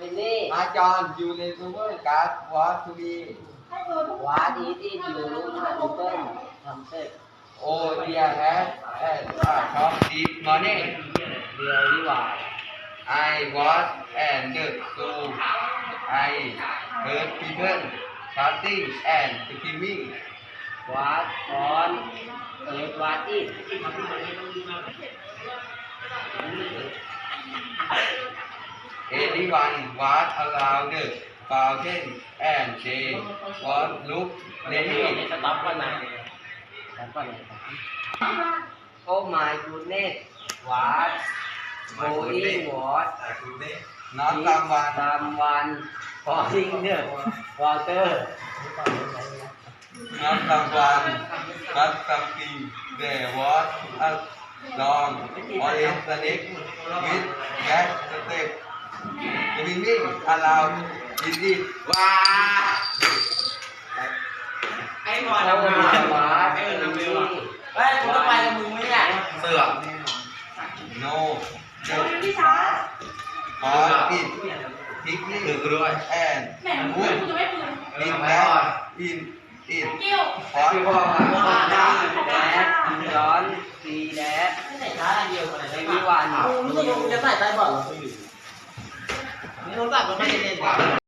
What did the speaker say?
วินนี่อาจารย์ยูเลซูเวอร์การ์ดวอตทูบีวาดีที่อยู่รูมฮันเติ้ลทำเสร็จโอเดียแฮสแอนด์อาช็อปดีมอร์นิ่งเดียววิวา I was and the school. I heard people shouting and screaming. วาดฟอ นเอิร์ดวาดอีก Everyone was around the fountain and they was look เดี๋ยวนี้ ready. สต็อปก่อนนะสต็อปก่อนนะโอ้ my goodness วาด going what Not someone. someone falling the water Not someone. But something. There was a long orange snake with black step. Swimming around in it. ว้าไอ้บอลโอ้ทำงานให้เออทำเร็วนี่อะเฮ้ยกูต้องไปกับมึงไหมเนี่ยเสือก No. The or it picnic ถือด้วย and แหม่มึง wood กูจะไม่ปืน in that in it เกี่ยว hot พี่พ่อมาแดดร้อนสีแดดไม่ใส่ช้าอันเดียวกันเลยไม่ไม่มีมีวัวันนมึงจะใส่ใต้เบา 都大部分